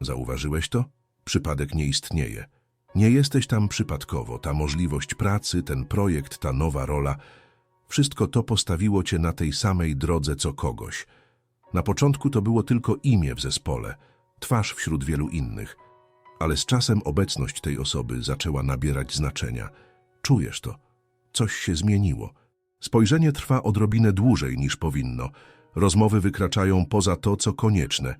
Zauważyłeś to? Przypadek nie istnieje. Nie jesteś tam przypadkowo. Ta możliwość pracy, ten projekt, ta nowa rola, wszystko to postawiło cię na tej samej drodze co kogoś. Na początku to było tylko imię w zespole, twarz wśród wielu innych, ale z czasem obecność tej osoby zaczęła nabierać znaczenia. Czujesz to. Coś się zmieniło. Spojrzenie trwa odrobinę dłużej niż powinno. Rozmowy wykraczają poza to, co konieczne,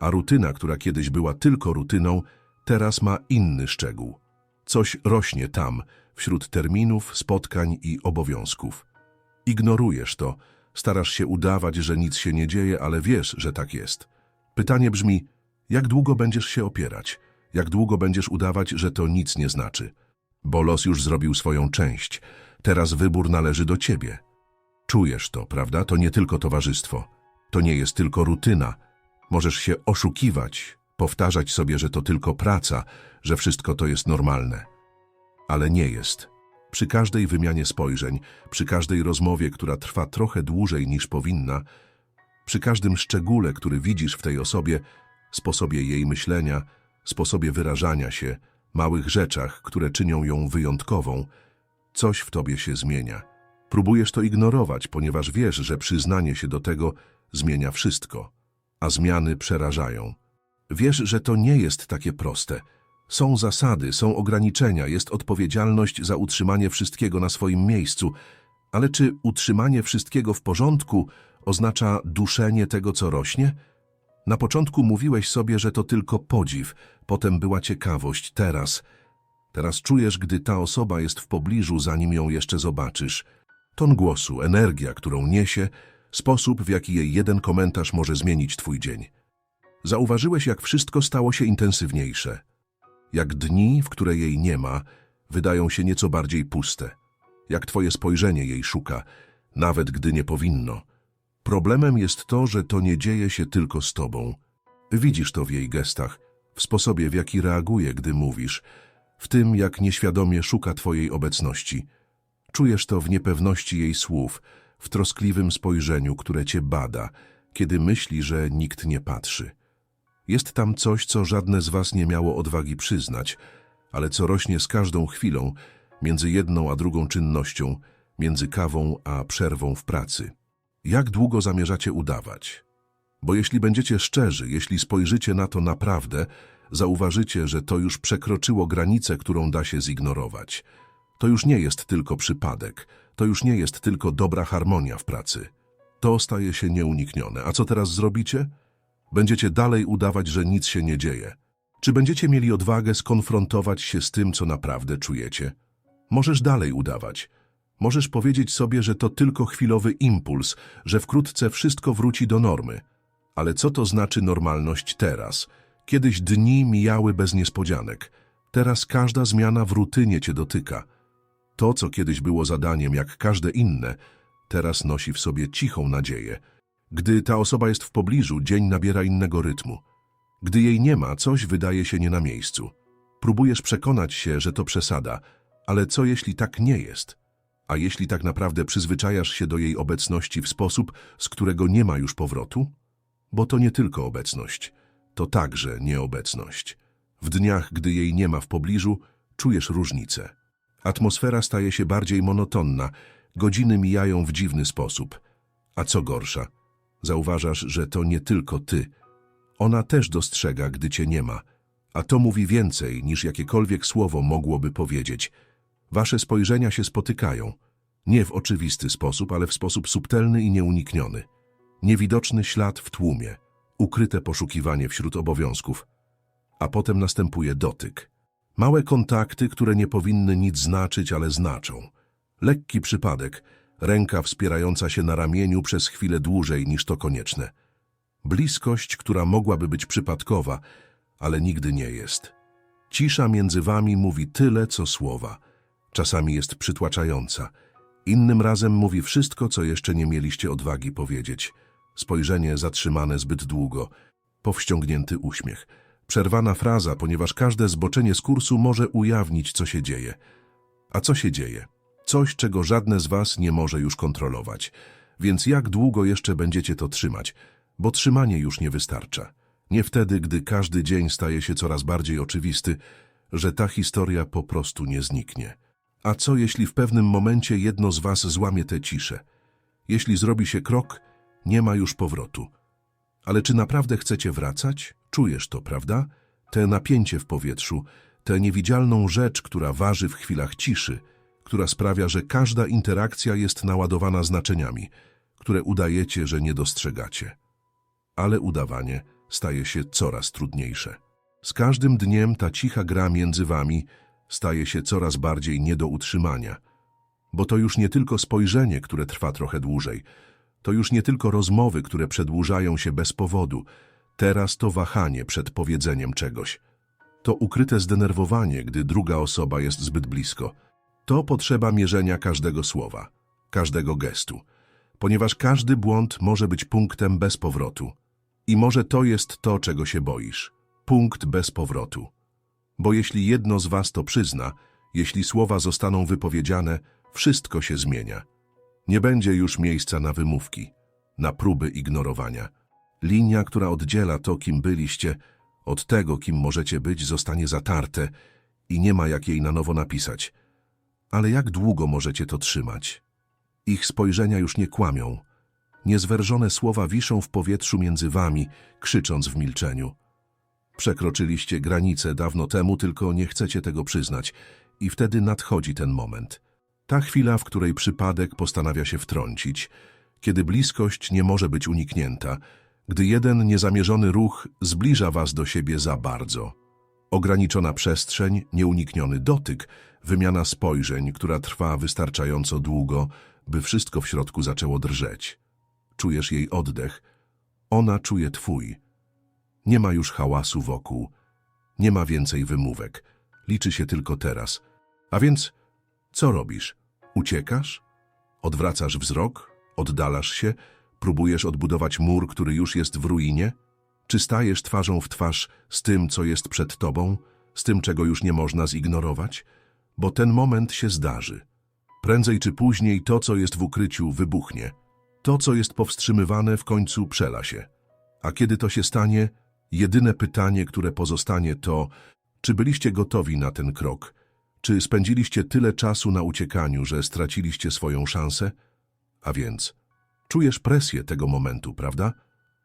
a rutyna, która kiedyś była tylko rutyną, teraz ma inny szczegół. Coś rośnie tam, wśród terminów, spotkań i obowiązków. Ignorujesz to, starasz się udawać, że nic się nie dzieje, ale wiesz, że tak jest. Pytanie brzmi, jak długo będziesz się opierać? Jak długo będziesz udawać, że to nic nie znaczy? Bo los już zrobił swoją część. Teraz wybór należy do ciebie. Czujesz to, prawda? To nie tylko towarzystwo. To nie jest tylko rutyna. Możesz się oszukiwać, powtarzać sobie, że to tylko praca, że wszystko to jest normalne. Ale nie jest. Przy każdej wymianie spojrzeń, przy każdej rozmowie, która trwa trochę dłużej niż powinna, przy każdym szczególe, który widzisz w tej osobie, sposobie jej myślenia, sposobie wyrażania się, małych rzeczach, które czynią ją wyjątkową, coś w tobie się zmienia. Próbujesz to ignorować, ponieważ wiesz, że przyznanie się do tego zmienia wszystko, a zmiany przerażają. Wiesz, że to nie jest takie proste. Są zasady, są ograniczenia, jest odpowiedzialność za utrzymanie wszystkiego na swoim miejscu, ale czy utrzymanie wszystkiego w porządku oznacza duszenie tego, co rośnie? Na początku mówiłeś sobie, że to tylko podziw, potem była ciekawość, teraz. Teraz czujesz, gdy ta osoba jest w pobliżu, zanim ją jeszcze zobaczysz. Ton głosu, energia, którą niesie, sposób, w jaki jej jeden komentarz może zmienić twój dzień. Zauważyłeś, jak wszystko stało się intensywniejsze. Jak dni, w które jej nie ma, wydają się nieco bardziej puste. Jak twoje spojrzenie jej szuka, nawet gdy nie powinno. Problemem jest to, że to nie dzieje się tylko z tobą. Widzisz to w jej gestach, w sposobie, w jaki reaguje, gdy mówisz, w tym, jak nieświadomie szuka twojej obecności. Czujesz to w niepewności jej słów, w troskliwym spojrzeniu, które cię bada, kiedy myśli, że nikt nie patrzy. Jest tam coś, co żadne z was nie miało odwagi przyznać, ale co rośnie z każdą chwilą, między jedną a drugą czynnością, między kawą a przerwą w pracy. Jak długo zamierzacie udawać? Bo jeśli będziecie szczerzy, jeśli spojrzycie na to naprawdę, zauważycie, że to już przekroczyło granicę, którą da się zignorować. To już nie jest tylko przypadek, to już nie jest tylko dobra harmonia w pracy. To staje się nieuniknione. A co teraz zrobicie? Będziecie dalej udawać, że nic się nie dzieje. Czy będziecie mieli odwagę skonfrontować się z tym, co naprawdę czujecie? Możesz dalej udawać. Możesz powiedzieć sobie, że to tylko chwilowy impuls, że wkrótce wszystko wróci do normy. Ale co to znaczy normalność teraz? Kiedyś dni mijały bez niespodzianek. Teraz każda zmiana w rutynie cię dotyka. To, co kiedyś było zadaniem jak każde inne, teraz nosi w sobie cichą nadzieję. Gdy ta osoba jest w pobliżu, dzień nabiera innego rytmu. Gdy jej nie ma, coś wydaje się nie na miejscu. Próbujesz przekonać się, że to przesada, ale co jeśli tak nie jest? A jeśli tak naprawdę przyzwyczajasz się do jej obecności w sposób, z którego nie ma już powrotu? Bo to nie tylko obecność, to także nieobecność. W dniach, gdy jej nie ma w pobliżu, czujesz różnicę. Atmosfera staje się bardziej monotonna, godziny mijają w dziwny sposób. A co gorsza, zauważasz, że to nie tylko ty. Ona też dostrzega, gdy cię nie ma, a to mówi więcej, niż jakiekolwiek słowo mogłoby powiedzieć. Wasze spojrzenia się spotykają. Nie w oczywisty sposób, ale w sposób subtelny i nieunikniony. Niewidoczny ślad w tłumie, ukryte poszukiwanie wśród obowiązków. A potem następuje dotyk. Małe kontakty, które nie powinny nic znaczyć, ale znaczą. Lekki przypadek, ręka wspierająca się na ramieniu przez chwilę dłużej niż to konieczne. Bliskość, która mogłaby być przypadkowa, ale nigdy nie jest. Cisza między wami mówi tyle, co słowa. Czasami jest przytłaczająca. Innym razem mówi wszystko, co jeszcze nie mieliście odwagi powiedzieć. Spojrzenie zatrzymane zbyt długo. Powściągnięty uśmiech. Przerwana fraza, ponieważ każde zboczenie z kursu może ujawnić, co się dzieje. A co się dzieje? Coś, czego żadne z was nie może już kontrolować. Więc jak długo jeszcze będziecie to trzymać? Bo trzymanie już nie wystarcza. Nie wtedy, gdy każdy dzień staje się coraz bardziej oczywisty, że ta historia po prostu nie zniknie. A co jeśli w pewnym momencie jedno z was złamie tę ciszę? Jeśli zrobi się krok, nie ma już powrotu. Ale czy naprawdę chcecie wracać? Czujesz to, prawda? Te napięcie w powietrzu, tę niewidzialną rzecz, która waży w chwilach ciszy, która sprawia, że każda interakcja jest naładowana znaczeniami, które udajecie, że nie dostrzegacie. Ale udawanie staje się coraz trudniejsze. Z każdym dniem ta cicha gra między wami staje się coraz bardziej nie do utrzymania, bo to już nie tylko spojrzenie, które trwa trochę dłużej, to już nie tylko rozmowy, które przedłużają się bez powodu, teraz to wahanie przed powiedzeniem czegoś. To ukryte zdenerwowanie, gdy druga osoba jest zbyt blisko. To potrzeba mierzenia każdego słowa, każdego gestu, ponieważ każdy błąd może być punktem bez powrotu. I może to jest to, czego się boisz. Punkt bez powrotu. Bo jeśli jedno z was to przyzna, jeśli słowa zostaną wypowiedziane, wszystko się zmienia. Nie będzie już miejsca na wymówki, na próby ignorowania. Linia, która oddziela to, kim byliście, od tego, kim możecie być, zostanie zatarte i nie ma jak jej na nowo napisać. Ale jak długo możecie to trzymać? Ich spojrzenia już nie kłamią. Niezwężone słowa wiszą w powietrzu między wami, krzycząc w milczeniu. Przekroczyliście granicę dawno temu, tylko nie chcecie tego przyznać. I wtedy nadchodzi ten moment. Ta chwila, w której przypadek postanawia się wtrącić, kiedy bliskość nie może być uniknięta, gdy jeden niezamierzony ruch zbliża was do siebie za bardzo. Ograniczona przestrzeń, nieunikniony dotyk, wymiana spojrzeń, która trwa wystarczająco długo, by wszystko w środku zaczęło drżeć. Czujesz jej oddech, ona czuje twój. Nie ma już hałasu wokół, nie ma więcej wymówek, liczy się tylko teraz. A więc co robisz? Uciekasz? Odwracasz wzrok? Oddalasz się? Próbujesz odbudować mur, który już jest w ruinie? Czy stajesz twarzą w twarz z tym, co jest przed tobą, z tym, czego już nie można zignorować? Bo ten moment się zdarzy. Prędzej czy później to, co jest w ukryciu, wybuchnie. To, co jest powstrzymywane, w końcu przela się. A kiedy to się stanie, jedyne pytanie, które pozostanie to, czy byliście gotowi na ten krok? Czy spędziliście tyle czasu na uciekaniu, że straciliście swoją szansę? A więc, czujesz presję tego momentu, prawda?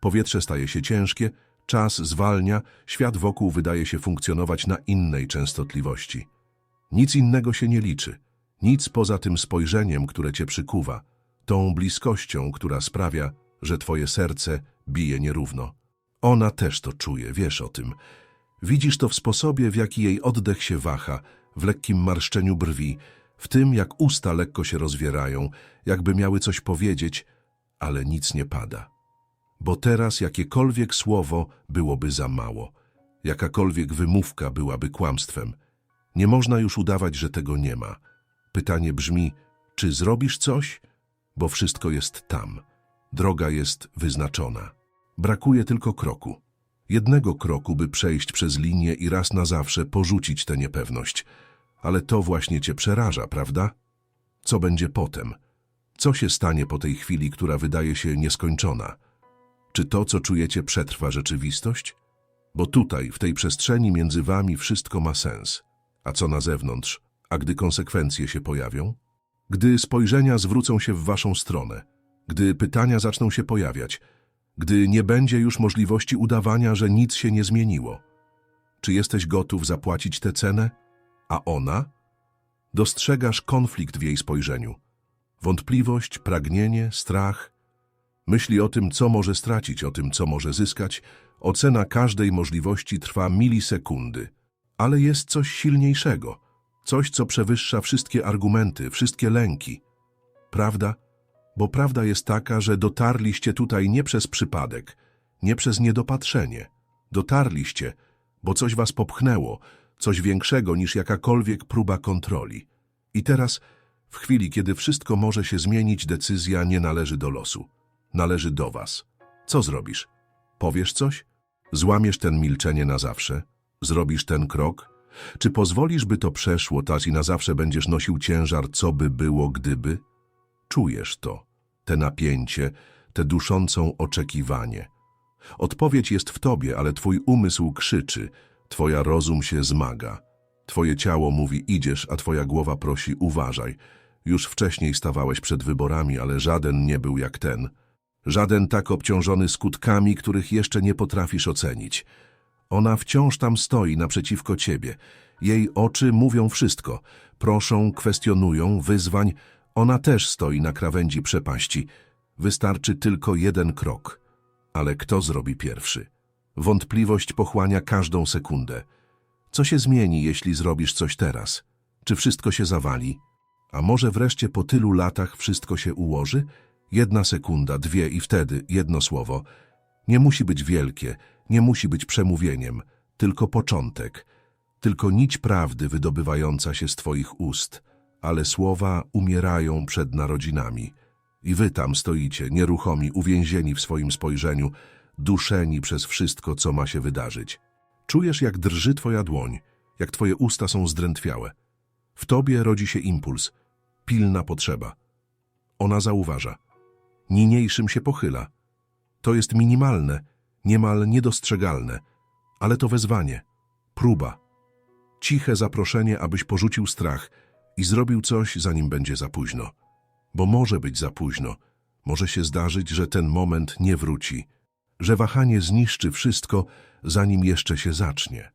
Powietrze staje się ciężkie, czas zwalnia, świat wokół wydaje się funkcjonować na innej częstotliwości. Nic innego się nie liczy, nic poza tym spojrzeniem, które cię przykuwa, tą bliskością, która sprawia, że twoje serce bije nierówno. Ona też to czuje, wiesz o tym. Widzisz to w sposobie, w jaki jej oddech się waha, w lekkim marszczeniu brwi, w tym, jak usta lekko się rozwierają, jakby miały coś powiedzieć, ale nic nie pada. Bo teraz jakiekolwiek słowo byłoby za mało, jakakolwiek wymówka byłaby kłamstwem. Nie można już udawać, że tego nie ma. Pytanie brzmi, czy zrobisz coś? Bo wszystko jest tam. Droga jest wyznaczona. Brakuje tylko kroku. Jednego kroku, by przejść przez linię i raz na zawsze porzucić tę niepewność. Ale to właśnie cię przeraża, prawda? Co będzie potem? Co się stanie po tej chwili, która wydaje się nieskończona? Czy to, co czujecie, przetrwa rzeczywistość? Bo tutaj, w tej przestrzeni między wami wszystko ma sens. A co na zewnątrz? A gdy konsekwencje się pojawią? Gdy spojrzenia zwrócą się w waszą stronę, gdy pytania zaczną się pojawiać, gdy nie będzie już możliwości udawania, że nic się nie zmieniło. Czy jesteś gotów zapłacić tę cenę? A ona? Dostrzegasz konflikt w jej spojrzeniu. Wątpliwość, pragnienie, strach. Myśli o tym, co może stracić, o tym, co może zyskać. Ocena każdej możliwości trwa milisekundy. Ale jest coś silniejszego. Coś, co przewyższa wszystkie argumenty, wszystkie lęki. Prawda? Bo prawda jest taka, że dotarliście tutaj nie przez przypadek, nie przez niedopatrzenie. Dotarliście, bo coś was popchnęło, coś większego niż jakakolwiek próba kontroli. I teraz, w chwili, kiedy wszystko może się zmienić, decyzja nie należy do losu. Należy do was. Co zrobisz? Powiesz coś? Złamiesz ten milczenie na zawsze? Zrobisz ten krok? Czy pozwolisz, by to przeszło, tak i na zawsze będziesz nosił ciężar, co by było, gdyby? Czujesz to, te napięcie, te duszącą oczekiwanie. Odpowiedź jest w tobie, ale twój umysł krzyczy, twoja rozum się zmaga. Twoje ciało mówi idziesz, a twoja głowa prosi uważaj. Już wcześniej stawałeś przed wyborami, ale żaden nie był jak ten. Żaden tak obciążony skutkami, których jeszcze nie potrafisz ocenić. Ona wciąż tam stoi naprzeciwko ciebie. Jej oczy mówią wszystko. Proszą, kwestionują, wyzwań. Ona też stoi na krawędzi przepaści. Wystarczy tylko jeden krok. Ale kto zrobi pierwszy? Wątpliwość pochłania każdą sekundę. Co się zmieni, jeśli zrobisz coś teraz? Czy wszystko się zawali? A może wreszcie po tylu latach wszystko się ułoży? Jedna sekunda, dwie i wtedy jedno słowo. Nie musi być wielkie, nie musi być przemówieniem, tylko początek, tylko nić prawdy wydobywająca się z Twoich ust, ale słowa umierają przed narodzinami. I Wy tam stoicie, nieruchomi, uwięzieni w swoim spojrzeniu, duszeni przez wszystko, co ma się wydarzyć. Czujesz, jak drży Twoja dłoń, jak Twoje usta są zdrętwiałe. W Tobie rodzi się impuls, pilna potrzeba. Ona zauważa. Niniejszym się pochyla. To jest minimalne, niemal niedostrzegalne, ale to wezwanie, próba. Ciche zaproszenie, abyś porzucił strach i zrobił coś, zanim będzie za późno. Bo może być za późno. Może się zdarzyć, że ten moment nie wróci, że wahanie zniszczy wszystko, zanim jeszcze się zacznie.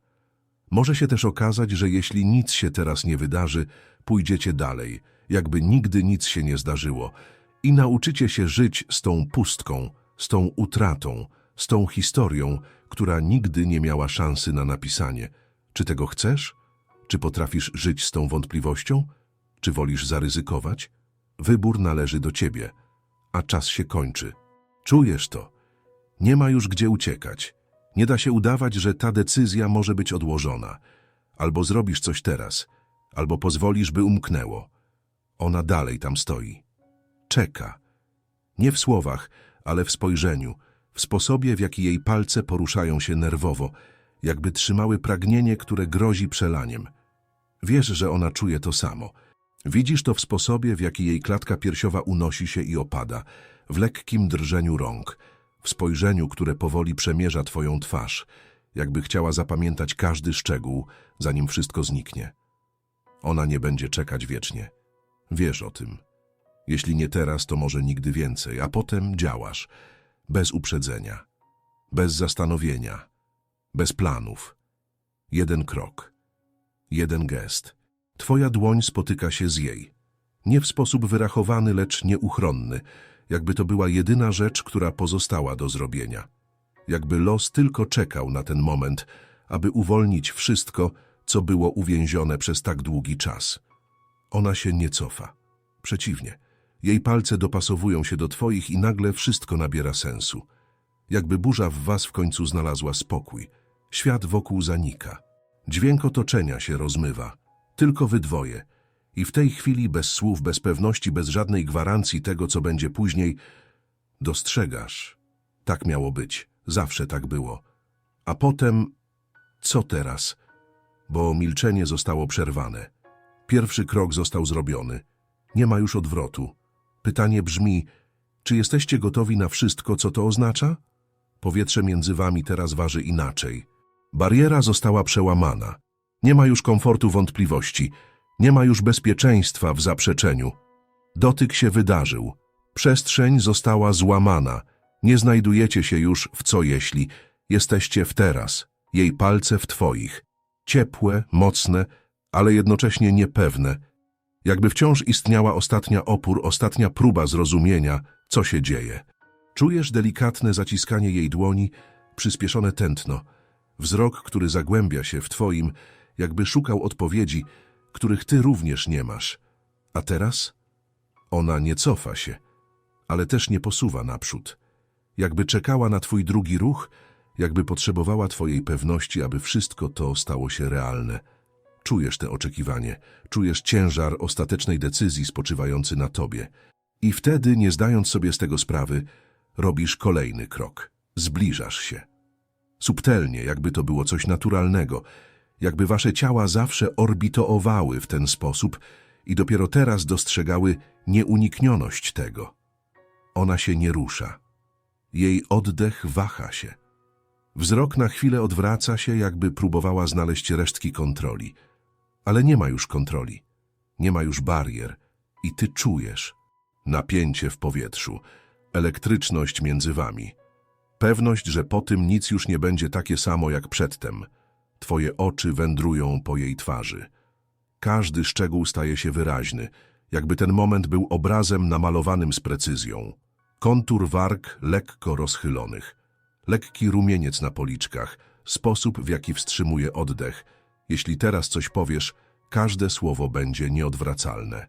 Może się też okazać, że jeśli nic się teraz nie wydarzy, pójdziecie dalej, jakby nigdy nic się nie zdarzyło i nauczycie się żyć z tą pustką, z tą utratą, z tą historią, która nigdy nie miała szansy na napisanie. Czy tego chcesz? Czy potrafisz żyć z tą wątpliwością? Czy wolisz zaryzykować? Wybór należy do ciebie, a czas się kończy. Czujesz to. Nie ma już gdzie uciekać. Nie da się udawać, że ta decyzja może być odłożona. Albo zrobisz coś teraz, albo pozwolisz, by umknęło. Ona dalej tam stoi. Czeka. Nie w słowach, ale w spojrzeniu, w sposobie, w jaki jej palce poruszają się nerwowo, jakby trzymały pragnienie, które grozi przelaniem. Wiesz, że ona czuje to samo. Widzisz to w sposobie, w jaki jej klatka piersiowa unosi się i opada, w lekkim drżeniu rąk, w spojrzeniu, które powoli przemierza twoją twarz, jakby chciała zapamiętać każdy szczegół, zanim wszystko zniknie. Ona nie będzie czekać wiecznie. Wiesz o tym. Jeśli nie teraz, to może nigdy więcej, a potem działasz. Bez uprzedzenia, bez zastanowienia, bez planów. Jeden krok, jeden gest. Twoja dłoń spotyka się z jej. Nie w sposób wyrachowany, lecz nieuchronny, jakby to była jedyna rzecz, która pozostała do zrobienia. Jakby los tylko czekał na ten moment, aby uwolnić wszystko, co było uwięzione przez tak długi czas. Ona się nie cofa. Przeciwnie, jej palce dopasowują się do twoich i nagle wszystko nabiera sensu. Jakby burza w was w końcu znalazła spokój. Świat wokół zanika. Dźwięk otoczenia się rozmywa. Tylko wy dwoje. I w tej chwili, bez słów, bez pewności, bez żadnej gwarancji tego, co będzie później, dostrzegasz. Tak miało być. Zawsze tak było. A potem... Co teraz? Bo milczenie zostało przerwane. Pierwszy krok został zrobiony. Nie ma już odwrotu. Pytanie brzmi, czy jesteście gotowi na wszystko, co to oznacza? Powietrze między wami teraz waży inaczej. Bariera została przełamana. Nie ma już komfortu wątpliwości. Nie ma już bezpieczeństwa w zaprzeczeniu. Dotyk się wydarzył. Przestrzeń została złamana. Nie znajdujecie się już w co jeśli. Jesteście w teraz. Jej palce w twoich. Ciepłe, mocne, ale jednocześnie niepewne. Jakby wciąż istniała ostatnia opór, ostatnia próba zrozumienia, co się dzieje. Czujesz delikatne zaciskanie jej dłoni, przyspieszone tętno. Wzrok, który zagłębia się w twoim, jakby szukał odpowiedzi, których ty również nie masz. A teraz? Ona nie cofa się, ale też nie posuwa naprzód. Jakby czekała na twój drugi ruch, jakby potrzebowała twojej pewności, aby wszystko to stało się realne. Czujesz te oczekiwanie, czujesz ciężar ostatecznej decyzji spoczywający na tobie. I wtedy, nie zdając sobie z tego sprawy, robisz kolejny krok. Zbliżasz się. Subtelnie, jakby to było coś naturalnego, jakby wasze ciała zawsze orbitowały w ten sposób i dopiero teraz dostrzegały nieuniknioność tego. Ona się nie rusza. Jej oddech waha się. Wzrok na chwilę odwraca się, jakby próbowała znaleźć resztki kontroli. Ale nie ma już kontroli. Nie ma już barier. I ty czujesz napięcie w powietrzu, elektryczność między wami. Pewność, że po tym nic już nie będzie takie samo jak przedtem. Twoje oczy wędrują po jej twarzy. Każdy szczegół staje się wyraźny, jakby ten moment był obrazem namalowanym z precyzją. Kontur warg lekko rozchylonych, lekki rumieniec na policzkach, sposób w jaki wstrzymuje oddech. Jeśli teraz coś powiesz, każde słowo będzie nieodwracalne.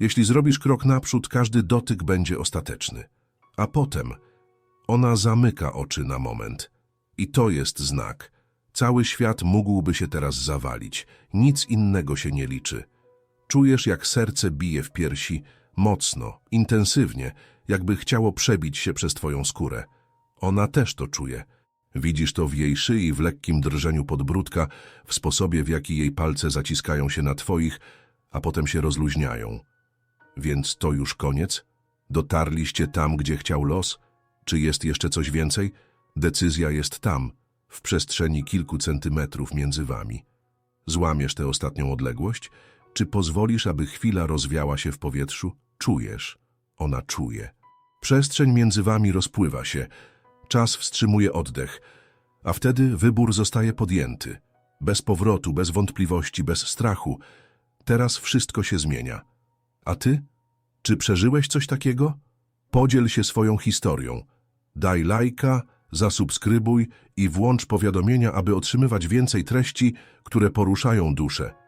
Jeśli zrobisz krok naprzód, każdy dotyk będzie ostateczny. A potem ona zamyka oczy na moment. I to jest znak. Cały świat mógłby się teraz zawalić. Nic innego się nie liczy. Czujesz, jak serce bije w piersi, mocno, intensywnie, jakby chciało przebić się przez twoją skórę. Ona też to czuje. Widzisz to w jej szyi, w lekkim drżeniu podbródka, w sposobie, w jaki jej palce zaciskają się na twoich, a potem się rozluźniają. Więc to już koniec? Dotarliście tam, gdzie chciał los? Czy jest jeszcze coś więcej? Decyzja jest tam, w przestrzeni kilku centymetrów między wami. Złamiesz tę ostatnią odległość? Czy pozwolisz, aby chwila rozwiała się w powietrzu? Czujesz. Ona czuje. Przestrzeń między wami rozpływa się. Czas wstrzymuje oddech. A wtedy wybór zostaje podjęty. Bez powrotu, bez wątpliwości, bez strachu. Teraz wszystko się zmienia. A ty? Czy przeżyłeś coś takiego? Podziel się swoją historią. Daj lajka, zasubskrybuj i włącz powiadomienia, aby otrzymywać więcej treści, które poruszają duszę.